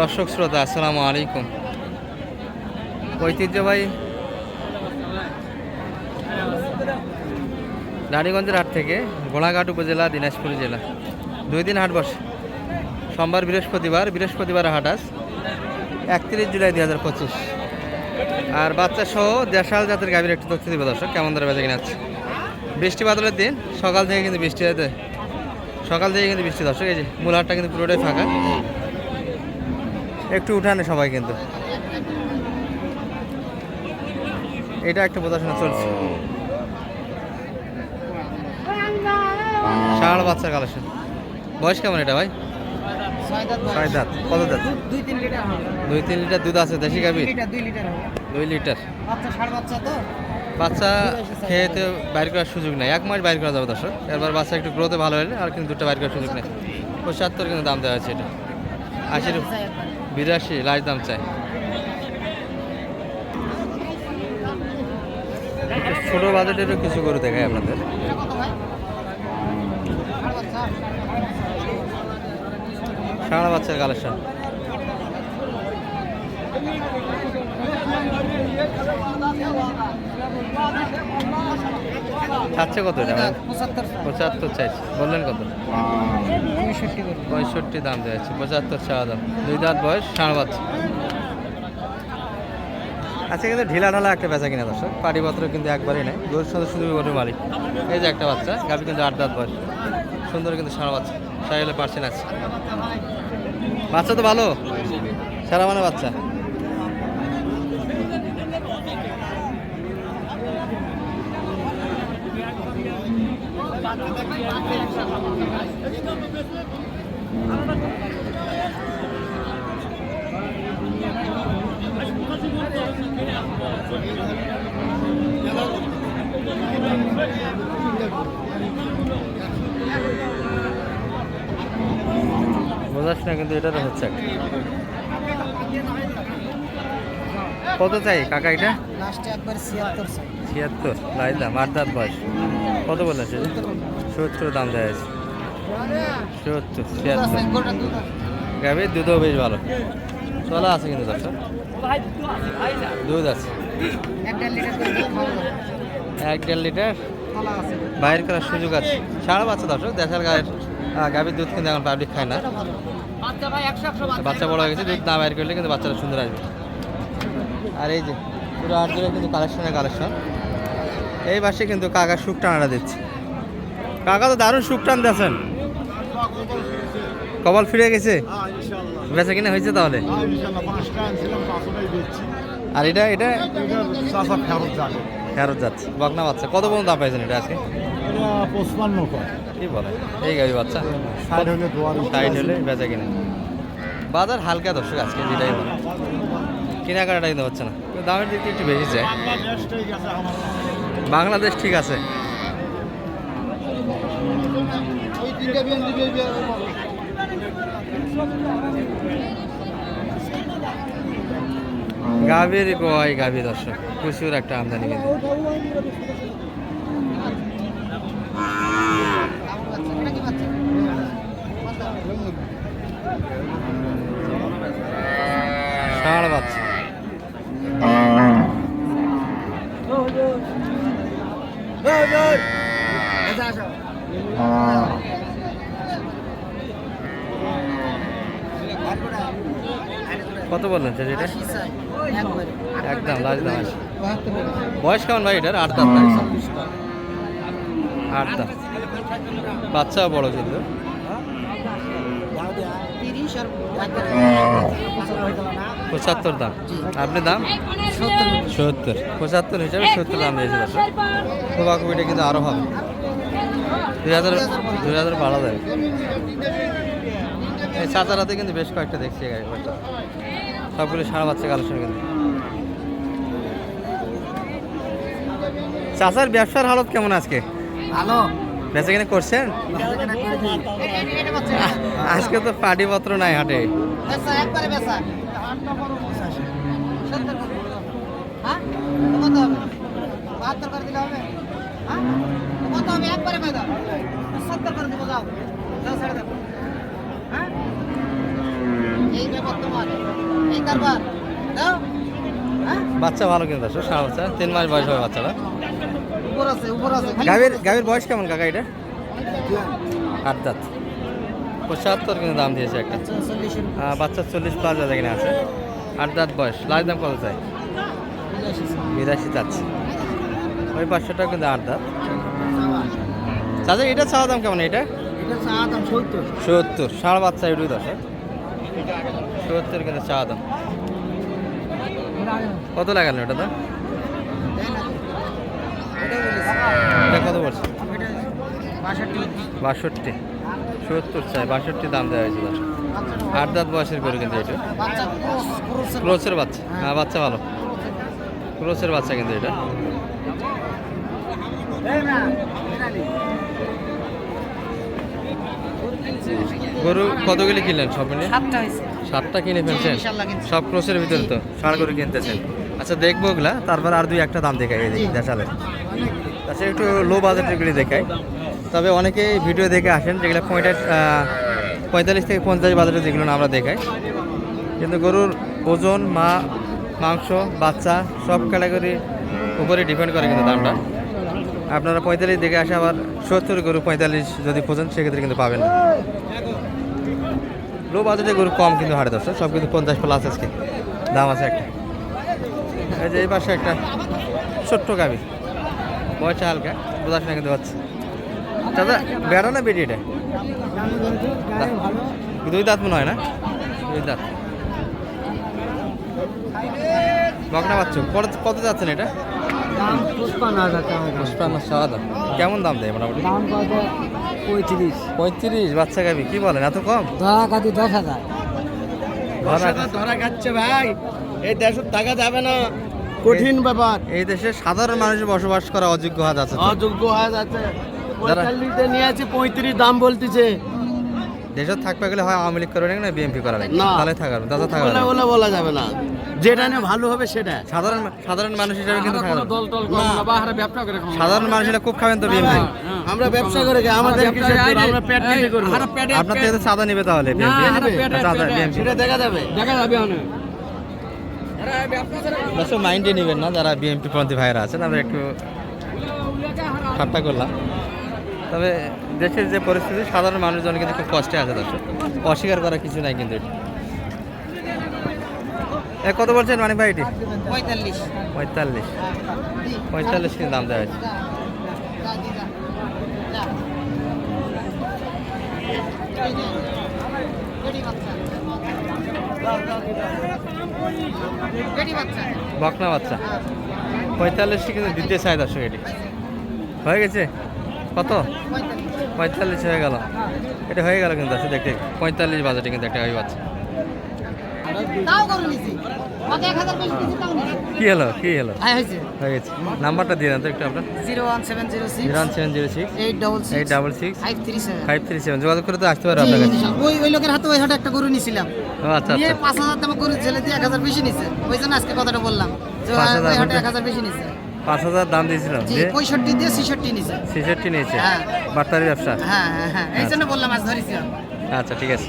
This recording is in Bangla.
দর্শক শ্রোতা, আসসালামু আলাইকুম। ঐতিহ্যবাহী রানীগঞ্জের হাট থেকে গোড়াঘাট উপজেলা, দিনাজপুর জেলা। দুই দিন হাট বসে। সোমবার বৃহস্পতিবার বৃহস্পতিবার হাট আজ একত্রিশ জুলাই দুই হাজার পঁচিশ। আর বাচ্চা সহ দেশাল জাতের গাভীর একটু তথ্য দিবে দর্শক, কেমন ধরে বেঁচে কিনা আছে বৃষ্টি বাদলের দিন, সকাল থেকে কিন্তু বৃষ্টি হতে সকাল থেকে কিন্তু বৃষ্টি দর্শক, এই যে মূল হাটটা কিন্তু পুরোটাই ফাঁকা। একটু উঠানে সবাই কিন্তু। এটা একটা বোঝাশোনা চলছে। ষাঁড় বাচ্চার কালেকশন বয়স কেমন এটা ভাই? ছয় দাঁত। কত দাঁত? দুই তিন লিটার দুধ আছে দেশি দুই লিটার বাচ্চা ষাট বাচ্চা তো? বাচ্চা খেয়ে তো বাইর করার সুযোগ নেই। এক মাস বাইর করা যাবে দর্শক। এবার বাচ্চা একটু গ্রোথে ভালো হলে আর কিন্তু দুটো বাইর করার সুযোগ নেই। পঁচাত্তর কিন্তু দাম দেওয়া আছে এটা। আশির বিরাশি লাশ দাম চাই। ছোট বাজেটেরও কিছু করে দেখাই আপনাদের। সারা বাচ্চার কালেকশন চাচ্ছে কত পঁচাত্তর চাইছে। বললেন কত? পঁয়ষট্টি দাম দেওয়া আছে পঁচাত্তর চাওয়া দাম। দুই দাঁত বয়স ষাঁড় বাচ্চা। আচ্ছা কিন্তু ঢিলা ঢালা একটা বেচা কিনা দর্শক? পাটিপত্র কিন্তু একবারই নেই। গরুর সাথে শুধু গরুর মালিক। এই যে একটা বাচ্চা গাভি কিন্তু আট দাঁত বয়স। সুন্দর কিন্তু ষাঁড় বাচ্চা। সাইলে পার্সেন্ট আছে। বাচ্চা তো ভালো। সারা মানে বাচ্চা। বোঝাস না কিন্তু এটারও হচ্ছে। কত চাই কাকা এটা? লাস্টে একবার ছিয়াত্তর ছিয়াত্তর লাই আট দাঁত বয়স। কত বলেছে? সত্তর দাম আছে সত্তর ছিয়াত্তর। গাভীর দুধও বেশ ভালো। চলা আছে কিন্তু দর্শক। দুধ আছে এক দেড় লিটার বাইর করার সুযোগ আছে। সারা বাচ্চা দর্শক দেশের গায়ের গাভীর দুধ কিন্তু এখন পাবলিক খায় না। বাচ্চা বড় হয়ে গেছে দুধ না বাইর করলে কিন্তু বাচ্চাটা সুন্দর আসবে। আর এই যে পুরো আট জোড়া কিন্তু কালেকশনের কালেকশন এই পাশে কিন্তু কাকা শুক টানাটা দিচ্ছে। কাকা তো দারুণ শুক টান দিয়েছেন কপাল ফিরে গেছে? বেচা কিনা হয়েছে তাহলে? আর এটা এটা? ফেরত যাচ্ছে। বকনা বাচ্চা। কত পর্যন্ত দাম পাইছেন এটা আজকে? পঁচপান্ন কি বলে? এই গাড়ি বাচ্চা। সাইড হলে হলে বেচা কিনে। বাজার হালকা দর্শক আজকে যেটাই বলে। কেনাকাটা কিন্তু হচ্ছে না। দামের দিকে একটু বেশি চাই। বাংলাদেশ ঠিক আছে। গাভীর কয় গাভী দর্শক? প্রচুর একটা আমদানি কিন্তু। ষাঁড় কত বললেন স্যার। এটা একদম লাস্ট দাম আছে বয়স কেমন ভাই এটার? আট দাম আট দাম বাচ্চা বড় কিন্তু। পঁচাত্তর দাম। আপনি দাম? সত্তর। পঁচাত্তর হিসাবে সত্তর দাম দিয়েছে দর্শক কোবাকুবিটা কিন্তু আরও হবে। দুই হাজার দুই হাজার বাড়া যায় এই চাচারাতে কিন্তু বেশ কয়েকটা দেখছি বাচ্চা সবগুলো সারা বাচ্চা কালেকশন কিন্তু। চাচার ব্যবসার হালত কেমন আজকে? ভালো। বেচা কিনে করছেন? আজকে তো পাটিপত্র নাই হাটে। এই ব্যাপার তোমার। হ্যাঁ? বাচ্চা ভালো কিন্তু দর্শক সারা বাচ্চা। তিন মাস বয়স হবে বাচ্চাটা। গাভীর গাভীর বয়স কেমন কাকা এটা? আট দাঁত। পঁচাত্তর কিন্তু দাম দিয়েছে একটা। বাচ্চা চল্লিশ। প্লাস আছে কিনা আছে। আট দাঁত বয়স। লাস্ট দাম কত চাই? বিরাশি চাচ্ছে। ওই পাঁচশোটা কিন্তু আট দাঁত। চাচা এটা চাওয়া দাম কেমন এটা? সত্তর। ষাঁড় বাচ্চা এটুই দশ। সত্তর কিন্তু চা দাম। কত লাগালো এটা দাম? এটা কত বলছে? বাষট্টি। সত্তর চাই বাষট্টি দাম দেওয়া হয়েছে দশ আট দাঁত বয়সের করে কিন্তু এটা। ক্রসের বাচ্চা। হ্যাঁ বাচ্চা ভালো। ক্রোচের বাচ্চা কিন্তু এটা। গরু কতগুলি কিনলেন সব মিলে সাতটা হয়েছে। সাতটা কিনে ফেলছেন? সব ক্রোসের ভিতরে তো? ষাঁড় গরু কিনতেছেন। আচ্ছা দেখব ওগুলা তারপর আর দুই একটা দাম দেখাই। দেশালের। আচ্ছা একটু লো বাজেটেরগুলি দেখাই। তবে অনেকেই ভিডিও দেখে আসেন যেগুলো পঁয়তাল্লিশ পঁয়তাল্লিশ থেকে পঞ্চাশ বাজারে যেগুলো আমরা দেখাই। কিন্তু গরুর ওজন মা মাংস বাচ্চা সব ক্যাটাগরি উপরে ডিপেন্ড করে কিন্তু দামটা। আপনারা পঁয়তাল্লিশ দেখে আসে আবার সত্তর গরু পঁয়তাল্লিশ যদি খোঁজেন, সেক্ষেত্রে কিন্তু পাবেন। না লো বাজেটে গরু কম কিন্তু হাড়ে দশটা সব কিন্তু পঞ্চাশ প্লাস আজকে। দাম আছে একটা। এই যে এই পাশে একটা ছোট্ট গাবি বয়সটা হালকা বোঝাস না কিন্তু হচ্ছে। দাদা বেড়া না বেটি এটা? দুই দাঁত মনে হয় না? দুই দাঁত। বকনা কত কত যাচ্ছেন এটা? দাম পুষ্পান্ন হাজার টাকা পুষ্পান্ন সাদা। কেমন দাম দেয় মোটামুটি? দাম কত পঁয়ত্রিশ। পঁয়ত্রিশ বাচ্চা গাবি কি বলেন এত কম? ধরা কাটি দশ হাজার। ধরা ধরা খাচ্ছে ভাই। এই দেশ টাকা যাবে না। কঠিন ব্যাপার। এই দেশে সাধারণ মানুষ বসবাস করা অযোগ্য হাত আছে অযোগ্য হয়ে যারা- পঁয়তাল্লিশে নিয়ে আছে পঁয়ত্রিশ দাম বলতেছে। দেশে থাকবে গেলে হয় আওয়ামী লীগ করে না বিএনপি করা লাগে না। তাহলে থাকার বলে বলে বলা যাবে না। যেটা নিয়ে ভালো হবে সেটা। সাধারণ সাধারণ মানুষ হিসাবে কিন্তু দল টল না বা ব্যবসা করে সাধারণ মানুষ হলে খুব খাবেন তো বিএনপি। আমরা ব্যবসা করে আমাদের আমরা পেট কেটে করব। আপনার থেকে চাঁদা নিবে তাহলে চাঁদা বিএনপি। সেটা দেখা যাবে। দেখা যাবে অনেক। দর্শক মাইন্ডে নেবেন না যারা বিএনপি পন্থী ভাইরা আছেন আমরা একটু ঠাট্টা করলাম। তবে দেশের যে পরিস্থিতি সাধারণ মানুষজন কিন্তু খুব কষ্টে আছে দর্শক। অস্বীকার করার কিছু নাই কিন্তু এটি। কত বলছেন মানে ভাই এটি? পঁয়তাল্লিশ। পঁয়তাল্লিশ। পঁয়তাল্লিশ কিন্তু দাম দেওয়া হয়েছে। বকনা বাচ্চা। পঁয়তাল্লিশটি কিন্তু দিতে চাই দর্শক এটি। হয়ে গেছে? কত? পঁয়তাল্লিশ হয়ে গেল। এটা হয়ে গেল কিন্তু দর্শক দেখতে। পঁয়তাল্লিশ বাজেটে কিন্তু একটা হয়ে বাচ্চা। তাও করো নিছি। কি হলো? কি হলো? হ্যাঁ হয়ে গেছে। নাম্বারটা দিয়ে দেন তো একটু আপনার। Zero one seven zero six zero seven zero six eight double eight six double six five three seven. Five three seven যোগাযোগ করে তো আসতে পারো আপনার কাছে। ওই ওই লোকের হাতে ওই হাটে একটা গরু নিছিলাম। ও আচ্ছা আচ্ছা। পাঁচ হাজার টাকা গরু ছেলে দিয়ে এক হাজার বেশি নিছে। ওই জন্য আজকে কথাটা বললাম। যে পাঁচ হাজার ওই হাটে এক হাজার বেশি নিছে। পাঁচ হাজার দাম দিয়েছিল জি দিয়ে? পঁয়ষট্টি দিয়ে ছেষট্টি নিছে। ছেষট্টি নিয়েছে? হ্যাঁ। বার্তারি ব্যবসা? হ্যাঁ হ্যাঁ হ্যাঁ। এই জন্য বললাম আজ ধরেছি আচ্ছা ঠিক আছে।